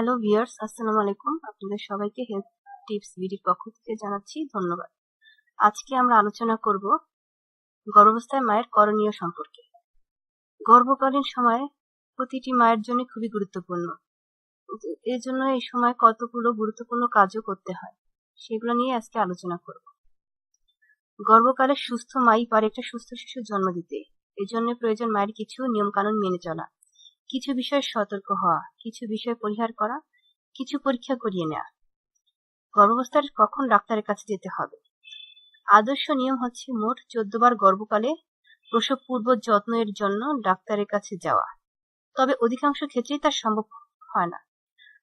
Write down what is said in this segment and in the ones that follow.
Hello viewers, আসসালামু আলাইকুম। আপনাদের সবাইকে হেলথ টিপস বিডির পক্ষ থেকে জানাচ্ছি ধন্যবাদ। আজকে আমরা আলোচনা করব গর্ভাবস্থায় মায়ের করণীয় সম্পর্কে। গর্ভকালীন সময় প্রতিটি মায়ের জন্য খুবই গুরুত্বপূর্ণ। এর জন্য এই সময় কতগুলো গুরুত্বপূর্ণ কাজও করতে হয়, সেগুলো নিয়ে আজকে আলোচনা করব। গর্ভকালে সুস্থ মাই পারে একটা সুস্থ শিশুর জন্ম দিতে। এজন্য প্রয়োজন মায়ের কিছু নিয়মকানুন মেনে চলা। কিছু বিষয়ে সতর্ক হওয়া, কিছু বিষয় পরিহার করা, কিছু পরীক্ষা করিয়ে নেওয়া গর্ভাবস্থার কখন ডাক্তারের কাছে যেতে হবে? আদর্শ নিয়ম হচ্ছে মোট চোদ্দ বার গর্ভকালে প্রসব পূর্ব যত্ন এর জন্য ডাক্তারের কাছে যাওয়া। তবে অধিকাংশ ক্ষেত্রেই তা সম্ভব হয় না।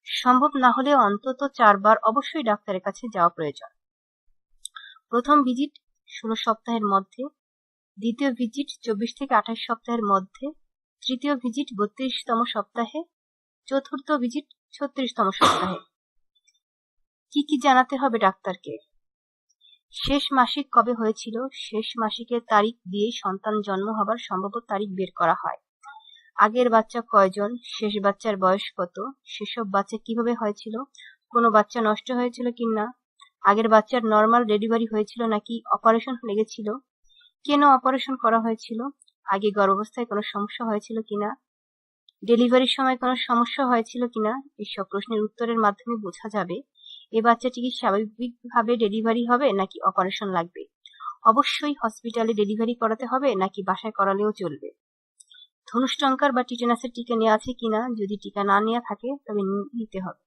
সম্ভব না হলে অন্তত চারবার অবশ্যই ডাক্তারের কাছে যাওয়া প্রয়োজন। প্রথম ভিজিট ষোলো সপ্তাহের মধ্যে, দ্বিতীয় ভিজিট চব্বিশ থেকে আঠাশ সপ্তাহের মধ্যে তৃতীয় ভিজিট বত্রিশতম সপ্তাহে, চতুর্থ ভিজিট ছত্রিশতম সপ্তাহে। কি কি জানাতে হবে ডাক্তারকে? শেষ মাসিক কবে হয়েছিল? শেষ মাসিকের তারিখ দিয়ে সন্তান জন্ম হবার সম্ভব তারিখ বের করা হয়। আগের বাচ্চা কয়জন? শেষ বাচ্চার বয়স কত? সেসব বাচ্চা কীভাবে হয়েছিল? কোনো বাচ্চা নষ্ট হয়েছিল কি না আগের বাচ্চার নর্মাল ডেলিভারি হয়েছিল নাকি অপারেশন লেগেছিল? কেন অপারেশন করা হয়েছিল? আগে গর্ভাবস্থায় কোনো সমস্যা হয়েছিল কিনা? ডেলিভারির সময় কোনো সমস্যা হয়েছিল কিনা? এসব প্রশ্নের উত্তরের মাধ্যমে বোঝা যাবে, এ বাচ্চাটি কি স্বাভাবিকভাবে ডেলিভারি হবে নাকি অপারেশন লাগবে? অবশ্যই হসপিটালে ডেলিভারি করাতে হবে নাকি বাসায় করালেও চলবে? ধনুষ্টঙ্কার বা টিটেনাসের টিকা নেওয়া আছে কিনা? যদি টিকা না নেওয়া থাকে, তবে নিতে হবে।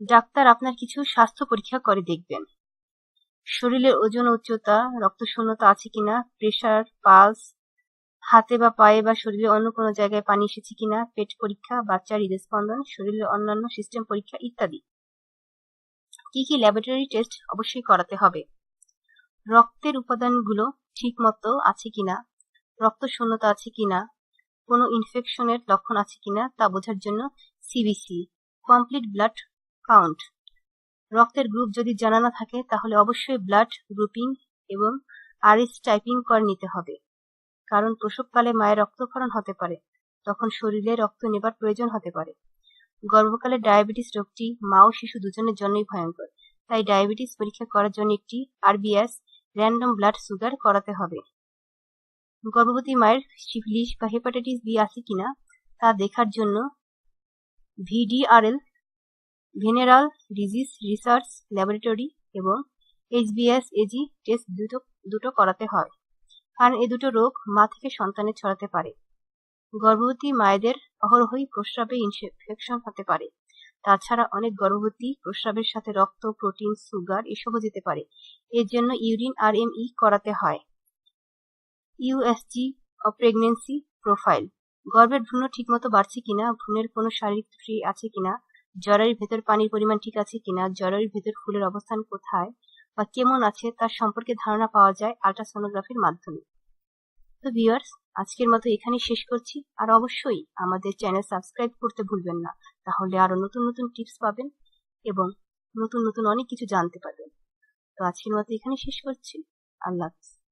ডাক্তার আপনার কিছু স্বাস্থ্য পরীক্ষা করে দেখবেন। শরীরের ওজন, উচ্চতা, রক্তশূন্যতা আছে কিনা? প্রেশার, পালস হাতে বা পায়ে বা শরীরে অন্য কোনো জায়গায় পানি এসেছে কিনা, পেট পরীক্ষা, বাচ্চার হৃদস্পন্দন, শরীরের অন্যান্য সিস্টেম পরীক্ষা ইত্যাদি। কি কি ল্যাবরেটরি টেস্ট অবশ্যই করাতে হবে? রক্তের উপাদানগুলো ঠিক মতো আছে কিনা? রক্ত শূন্যতা আছে কিনা? কোনো ইনফেকশনের লক্ষণ আছে কিনা তা বোঝার জন্য সিবিসি কমপ্লিট ব্লাড কাউন্ট রক্তের গ্রুপ যদি জানা না থাকে, তাহলে অবশ্যই ব্লাড গ্রুপিং এবং আরএস টাইপিং করে নিতে হবে। কারণ প্রসবকালে মায়ের রক্তক্ষরণ হতে পারে, তখন শরীরে রক্ত নেবার প্রয়োজন হতে পারে। গর্ভকালে ডায়াবেটিস রোগটি মা ও শিশু দুজনের জন্যই ভয়ঙ্কর। তাই ডায়াবেটিস পরীক্ষা করার জন্য একটি আরবিএস, র্যান্ডম ব্লাড সুগার করাতে হবে। গর্ভবতী মায়ের সিফিলিস বা হেপাটাইটিস বি আছে কিনা তা দেখার জন্য VDRL, venereal disease research laboratory এবং এইচবিএস, এজি টেস্ট দুটো দুটো করাতে হয়। কারণ এ দুটো রোগ মা থেকে সন্তানে ছড়াতে পারে। গর্ভবতী মায়েদের অহরহই প্রস্রাবে ইনফেকশন হতে পারে। তাছাড়া অনেক গর্ভবতী প্রস্রাবের সাথে রক্ত প্রোটিন সুগার এসবও যেতে পারে। এর জন্য ইউরিন আর এম ই করাতে হয়। ইউএসজি ও প্রেগনেন্সি প্রোফাইল গর্ভের ভ্রূণ ঠিকমতো বাড়ছে কিনা, ভ্রূণের কোনো শারীরিক ত্রুটি আছে কিনা জরায়ুর ভেতর পানির পরিমাণ ঠিক আছে কিনা জরায়ুর ভেতর ফুলের অবস্থান কোথায় বা কেমন আছে তার সম্পর্কে ধারণা পাওয়া যায় আল্ট্রাসোনোগ্রাফির মাধ্যমে। তো ভিউয়ার্স আজকের মতো এখানেই শেষ করছি। আর অবশ্যই আমাদের চ্যানেল সাবস্ক্রাইব করতে ভুলবেন না। তাহলে আরও নতুন নতুন টিপস পাবেন এবং নতুন নতুন অনেক কিছু জানতে পারবেন। তো আজকের মতো এখানে শেষ করছি। আল্লাহ হাফিজ।